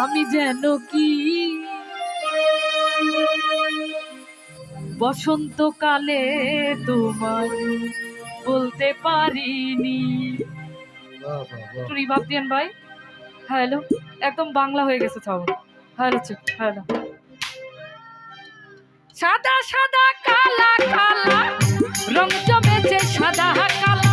আমি যেন কি? বসন্তকালে তোমার বলতে পারিনি। একটু রিভাব দিয়েন ভাই? হ্যালো একদম বাংলা হয়ে গেছে ছাও হ্যালো হ্যালো। সাদা সাদা কালা কালা রং জমেছে সাদা কালা।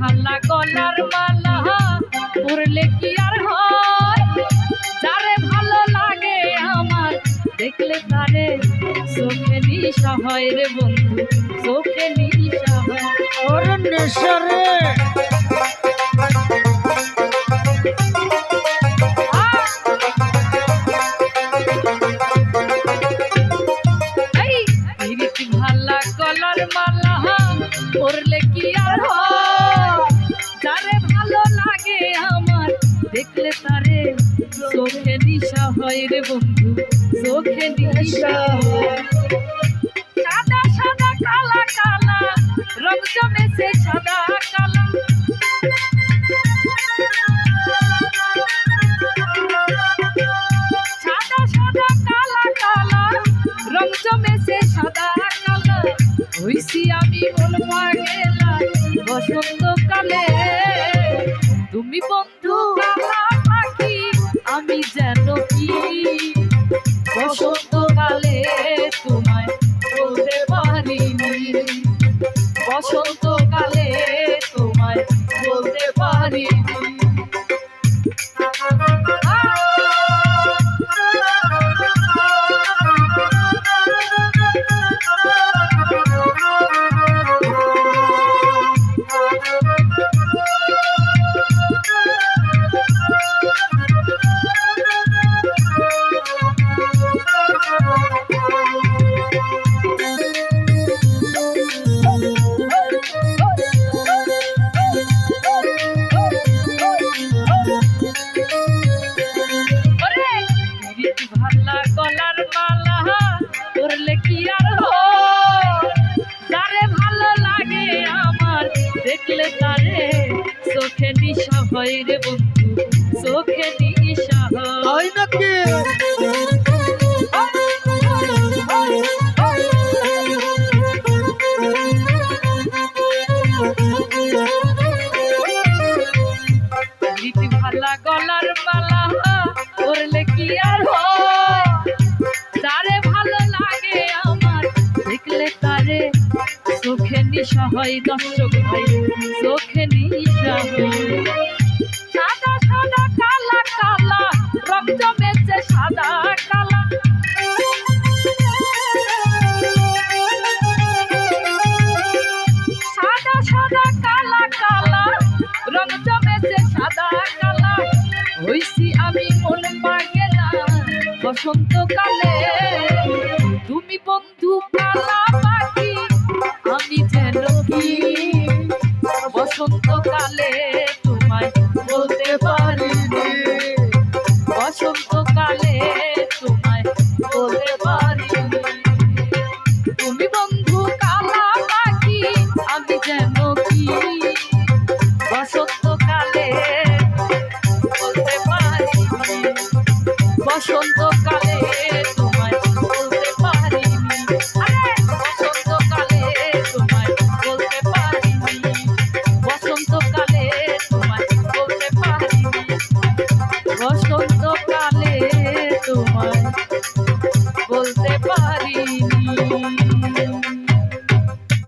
পিরিতি ভালা গলার মালা পরলে কি আর হয়? যারে ভালো লাগে আমার দেখলে তারে চোখে নিশা হয় রে বন্ধু চোখে নিশা হয়। ওরে নেশারে এই পিরিতি গলার মালা পরলে কি আর হয়? রে বন্ধু চোখে হয় সাদা সাদা কালা কালা রং জমেছে সাদা। বসন্তকালে চোখে নিশা হয় রে বন্ধু চোখে নিশা হয়। নাকি? চোখে নিশা হয় দর্শক ভাই, চোখে সাদা সাদা, কালা কালা, রক্ত বেচে সাদা, কালা। সাদা সাদা, কালা কালা রং জমেছে সাদা, কালা। হইছি আমি মন পাগেলা বসন্তকালে। বসন্তকালে